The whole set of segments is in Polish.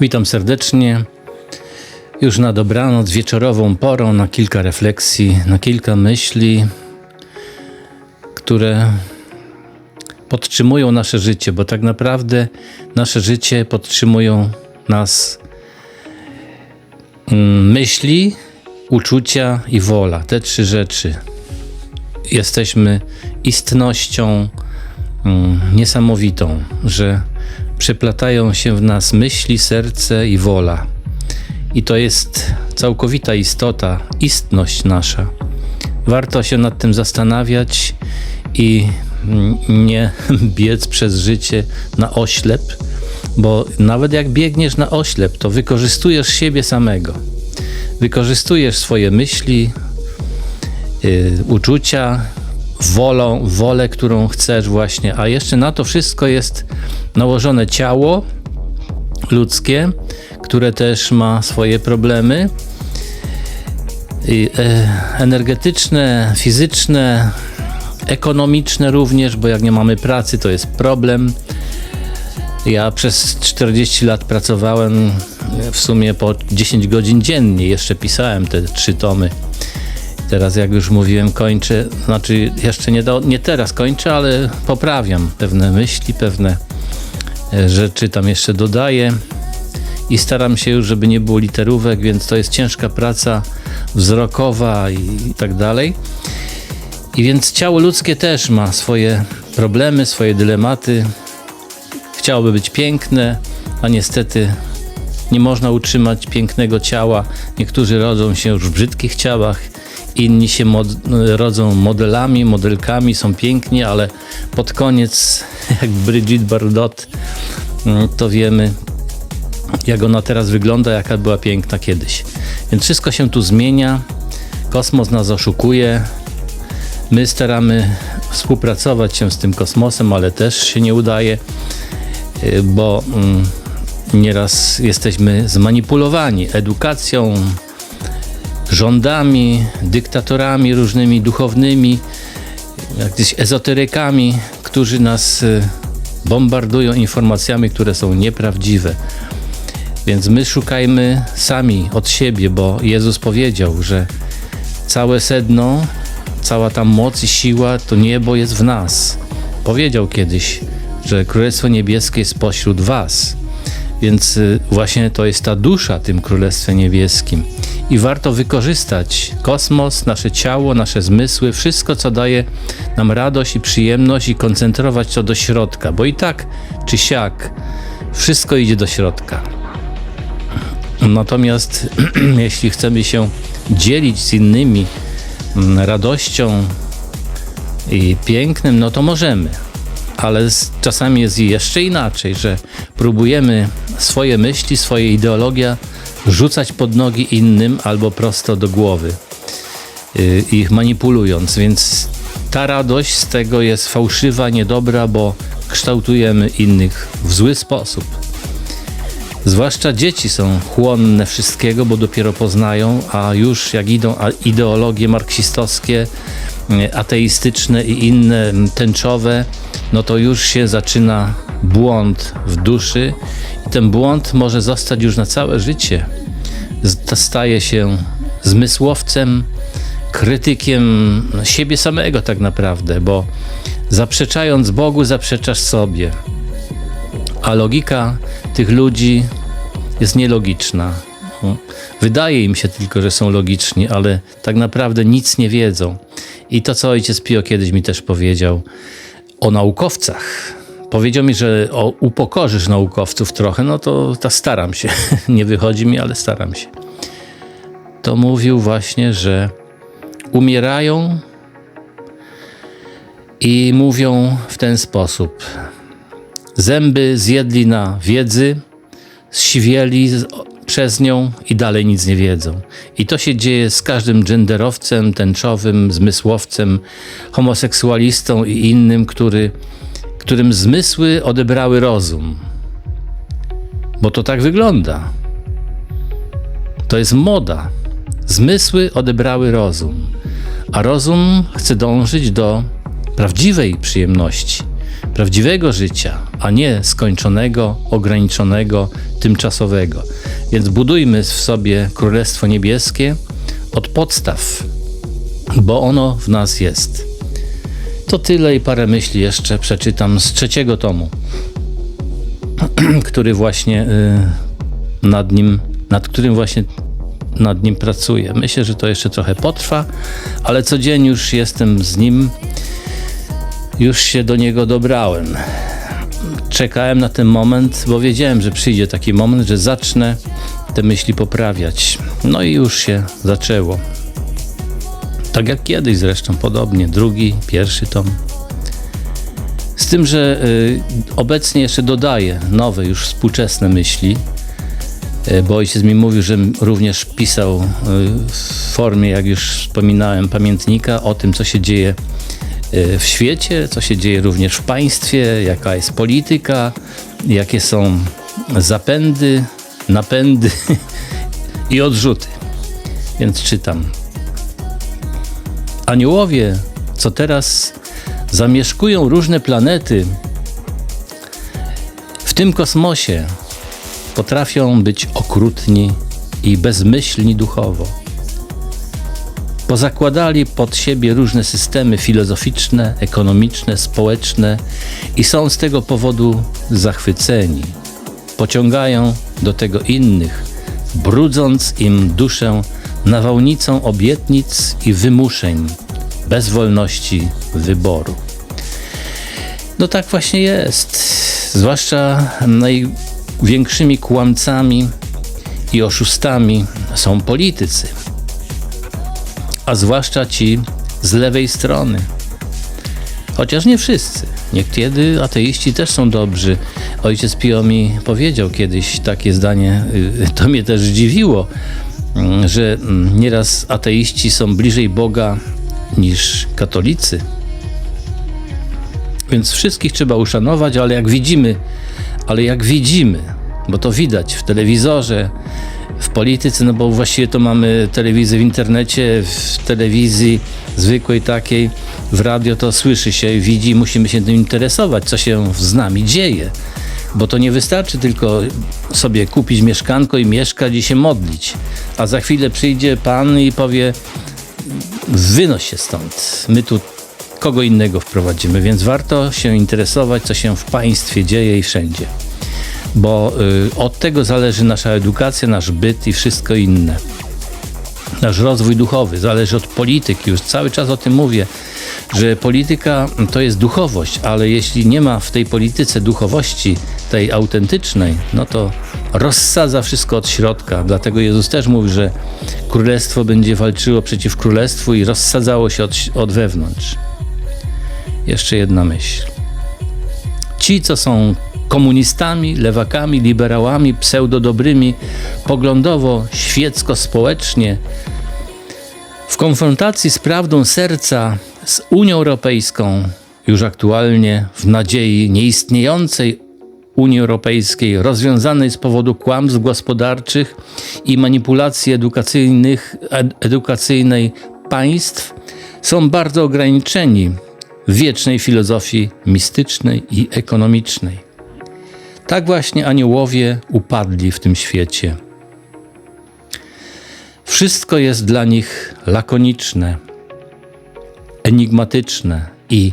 Witam serdecznie. Już na dobranoc, wieczorową porą, na kilka refleksji, na kilka myśli, które podtrzymują nasze życie, bo tak naprawdę nasze życie podtrzymują nas mm, myśli, uczucia i wola. Te trzy rzeczy. Jesteśmy istnością mm, niesamowitą, że przeplatają się w nas myśli, serce i wola. I to jest całkowita istota, istność nasza. Warto się nad tym zastanawiać i nie biec przez życie na oślep, bo nawet jak biegniesz na oślep, to wykorzystujesz siebie samego. Wykorzystujesz swoje myśli, yy, uczucia, wolą, wolę, którą chcesz właśnie, a jeszcze na to wszystko jest nałożone ciało ludzkie, które też ma swoje problemy e, energetyczne, fizyczne, ekonomiczne również, bo jak nie mamy pracy, to jest problem. Ja przez 40 lat pracowałem w sumie po 10 godzin dziennie, jeszcze pisałem te trzy tomy. Teraz, jak już mówiłem, kończę, znaczy jeszcze nie, do, nie teraz kończę, ale poprawiam pewne myśli, pewne e, rzeczy tam jeszcze dodaję i staram się już, żeby nie było literówek, więc to jest ciężka praca wzrokowa i, i tak dalej. I więc ciało ludzkie też ma swoje problemy, swoje dylematy. Chciałoby być piękne, a niestety nie można utrzymać pięknego ciała. Niektórzy rodzą się już w brzydkich ciałach, inni się mod rodzą modelami, modelkami, są piękni, ale pod koniec, jak Brigitte Bardot, mm, to wiemy, jak ona teraz wygląda, jaka była piękna kiedyś. Więc wszystko się tu zmienia, kosmos nas oszukuje, my staramy współpracować się z tym kosmosem, ale też się nie udaje, y, bo mm, nieraz jesteśmy zmanipulowani edukacją, rządami, dyktatorami różnymi duchownymi, jakimiś ezoterykami, którzy nas y, bombardują informacjami, które są nieprawdziwe. Więc my szukajmy sami od siebie, bo Jezus powiedział, że całe sedno, cała ta moc i siła to niebo jest w nas. Powiedział kiedyś, że Królestwo Niebieskie jest pośród was. Więc y, właśnie to jest ta dusza tym Królestwem Niebieskim. I warto wykorzystać kosmos, nasze ciało, nasze zmysły, wszystko, co daje nam radość i przyjemność, i koncentrować to do środka, bo i tak czy siak wszystko idzie do środka. Natomiast jeśli chcemy się dzielić z innymi mm, radością i pięknym, no to możemy. Ale czasami jest jeszcze inaczej, że próbujemy swoje myśli, swoje ideologia rzucać pod nogi innym albo prosto do głowy, yy, ich manipulując. Więc ta radość z tego jest fałszywa, niedobra, bo kształtujemy innych w zły sposób. Zwłaszcza dzieci są chłonne wszystkiego, bo dopiero poznają, a już jak idą ideologie marksistowskie, e, ateistyczne i inne tęczowe, no to już się zaczyna błąd w duszy i ten błąd może zostać już na całe życie. Staje się zmysłowcem, krytykiem siebie samego tak naprawdę, bo zaprzeczając Bogu, zaprzeczasz sobie. A logika tych ludzi jest nielogiczna. Wydaje im się tylko, że są logiczni, ale tak naprawdę nic nie wiedzą. I to, co ojciec Pio kiedyś mi też powiedział o naukowcach. Powiedział mi, że o, upokorzysz naukowców trochę, no to, to staram się. nie wychodzi mi, ale staram się. To mówił właśnie, że umierają i mówią w ten sposób. Zęby zjedli na wiedzy, zsiwieli przez nią i dalej nic nie wiedzą. I to się dzieje z każdym genderowcem, tęczowym, zmysłowcem, homoseksualistą i innym, który, którym zmysły odebrały rozum. Bo to tak wygląda. To jest moda. Zmysły odebrały rozum, a rozum chce dążyć do prawdziwej przyjemności prawdziwego życia, a nie skończonego, ograniczonego, tymczasowego. Więc budujmy w sobie Królestwo Niebieskie od podstaw, bo ono w nas jest. To tyle i parę myśli jeszcze przeczytam z trzeciego tomu, który właśnie y, nad nim, nad którym właśnie nad nim pracuję. Myślę, że to jeszcze trochę potrwa, ale co dzień już jestem z nim, już się do niego dobrałem. Czekałem na ten moment, bo wiedziałem, że przyjdzie taki moment, że zacznę te myśli poprawiać. No i już się zaczęło. Tak jak kiedyś zresztą, podobnie. Drugi, pierwszy tom. Z tym, że y, obecnie jeszcze dodaję nowe, już współczesne myśli, y, bo ojciec mi mówił, że również pisał y, w formie, jak już wspominałem, pamiętnika o tym, co się dzieje y, w świecie, co się dzieje również w państwie, jaka jest polityka, jakie są zapędy, napędy i odrzuty. Więc czytam. Aniołowie, co teraz zamieszkują różne planety, w tym kosmosie potrafią być okrutni i bezmyślni duchowo. Pozakładali pod siebie różne systemy filozoficzne, ekonomiczne, społeczne i są z tego powodu zachwyceni. Pociągają do tego innych, brudząc im duszę nawałnicą obietnic i wymuszeń, bez wolności wyboru. No tak właśnie jest. Zwłaszcza największymi kłamcami i oszustami są politycy, a zwłaszcza ci z lewej strony. Chociaż nie wszyscy. Niekiedy ateiści też są dobrzy. Ojciec Pio mi powiedział kiedyś takie zdanie, y, to mnie też zdziwiło, że mm, nieraz ateiści są bliżej Boga niż katolicy. Więc wszystkich trzeba uszanować, ale jak widzimy, ale jak widzimy, bo to widać w telewizorze, w polityce, no bo właściwie to mamy telewizję w internecie, w telewizji zwykłej takiej, w radio to słyszy się, widzi, musimy się tym interesować, co się z nami dzieje. Bo to nie wystarczy tylko sobie kupić mieszkanko i mieszkać i się modlić. A za chwilę przyjdzie Pan i powie: Wynoś się stąd. My tu kogo innego wprowadzimy, więc warto się interesować, co się w państwie dzieje i wszędzie. Bo y, od tego zależy nasza edukacja, nasz byt i wszystko inne. Nasz rozwój duchowy zależy od polityki. Już cały czas o tym mówię, że polityka to jest duchowość, ale jeśli nie ma w tej polityce duchowości, tej autentycznej, no to rozsadza wszystko od środka. Dlatego Jezus też mówi, że królestwo będzie walczyło przeciw królestwu i rozsadzało się od, od wewnątrz. Jeszcze jedna myśl. Ci, co są komunistami, lewakami, liberałami, pseudodobrymi, poglądowo, świecko-społecznie, w konfrontacji z prawdą serca, z Unią Europejską, już aktualnie w nadziei nieistniejącej Unii Europejskiej, rozwiązanej z powodu kłamstw gospodarczych i manipulacji edukacyjnych, edukacyjnej państw, są bardzo ograniczeni w wiecznej filozofii mistycznej i ekonomicznej. Tak właśnie aniołowie upadli w tym świecie. Wszystko jest dla nich lakoniczne, enigmatyczne i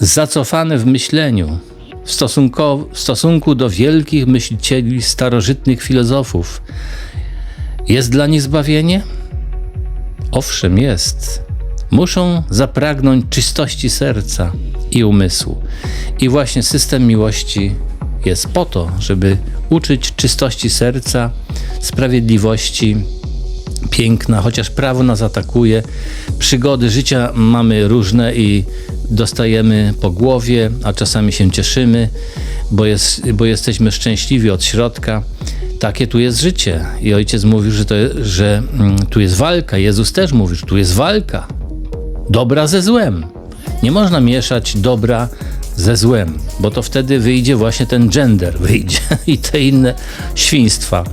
zacofane w myśleniu w stosunku, w stosunku do wielkich myślicieli starożytnych filozofów. Jest dla nich zbawienie? Owszem, jest. Muszą zapragnąć czystości serca i umysłu. I właśnie system miłości jest po to, żeby uczyć czystości serca, sprawiedliwości, piękna, chociaż prawo nas atakuje. Przygody życia mamy różne i dostajemy po głowie, a czasami się cieszymy, bo, jest, bo jesteśmy szczęśliwi od środka. Takie tu jest życie. I ojciec mówił, że, to, że mm, tu jest walka. Jezus też mówił, że tu jest walka. Dobra ze złem. Nie można mieszać dobra ze złem, bo to wtedy wyjdzie właśnie ten gender, wyjdzie i te inne świństwa.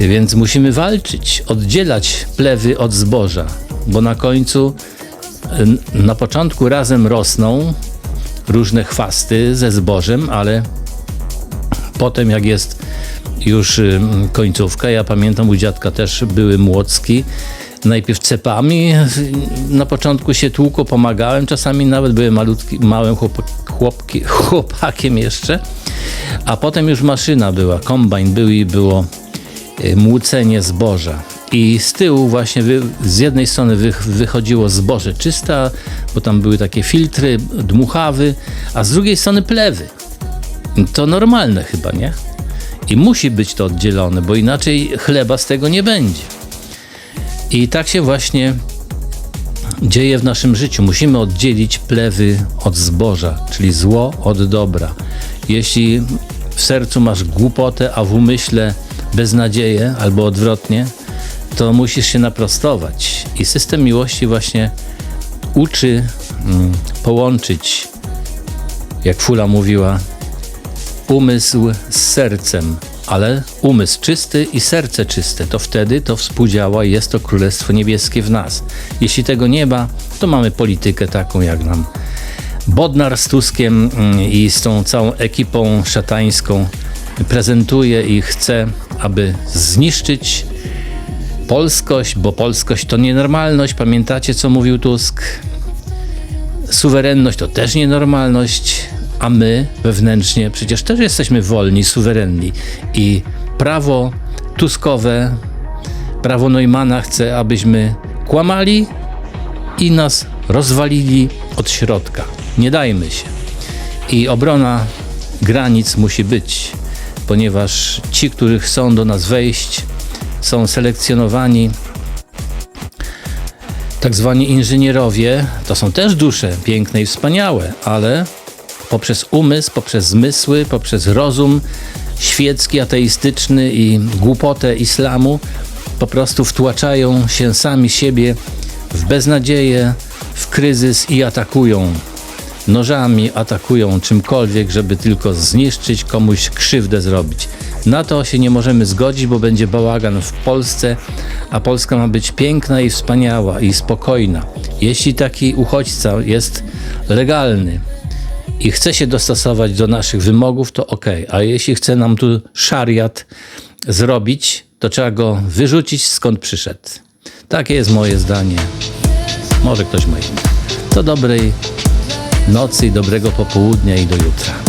Więc musimy walczyć, oddzielać plewy od zboża, bo na końcu, na początku razem rosną, różne chwasty ze zbożem, ale potem jak jest już ym, końcówka, ja pamiętam u dziadka też były młocki, najpierw cepami, na początku się tłuko, pomagałem, czasami nawet byłem malutki, małym chłop, chłopki, chłopakiem jeszcze, a potem już maszyna była, kombajn był i było y, młócenie zboża. I z tyłu właśnie wy, z jednej strony wy, wychodziło zboże czyste, bo tam były takie filtry, dmuchawy, a z drugiej strony plewy. To normalne chyba, nie? I musi być to oddzielone, bo inaczej chleba z tego nie będzie. I tak się właśnie dzieje w naszym życiu. Musimy oddzielić plewy od zboża, czyli zło od dobra. Jeśli w sercu masz głupotę, a w umyśle beznadzieję albo odwrotnie, to musisz się naprostować. I system miłości właśnie uczy mm, połączyć, jak Fula mówiła, umysł z sercem, ale umysł czysty i serce czyste, to wtedy to współdziała i jest to Królestwo Niebieskie w nas. Jeśli tego nie ma, to mamy politykę taką, jak nam Bodnar z Tuskiem mm, i z tą całą ekipą szatańską prezentuje i chce, aby zniszczyć polskość, bo polskość to nienormalność. Pamiętacie, co mówił Tusk? Suwerenność to też nienormalność, a my wewnętrznie przecież też jesteśmy wolni, suwerenni. I prawo Tuskowe, prawo Neumana chce, abyśmy kłamali i nas rozwalili od środka. Nie dajmy się. I obrona granic musi być, ponieważ ci, którzy chcą do nas wejść, są selekcjonowani. Tak zwani inżynierowie to są też dusze piękne i wspaniałe, ale poprzez umysł, poprzez zmysły, poprzez rozum świecki, ateistyczny i głupotę islamu po prostu wtłaczają się sami siebie w beznadzieję, w kryzys i atakują nożami, atakują czymkolwiek, żeby tylko zniszczyć, komuś krzywdę zrobić. Na to się nie możemy zgodzić, bo będzie bałagan w Polsce, a Polska ma być piękna i wspaniała i spokojna. Jeśli taki uchodźca jest legalny i chce się dostosować do naszych wymogów, to ok, a jeśli chce nam tu szariat zrobić, to trzeba go wyrzucić skąd przyszedł. Takie jest moje zdanie. Może ktoś ma inne. To dobrej nocy i dobrego popołudnia i do jutra.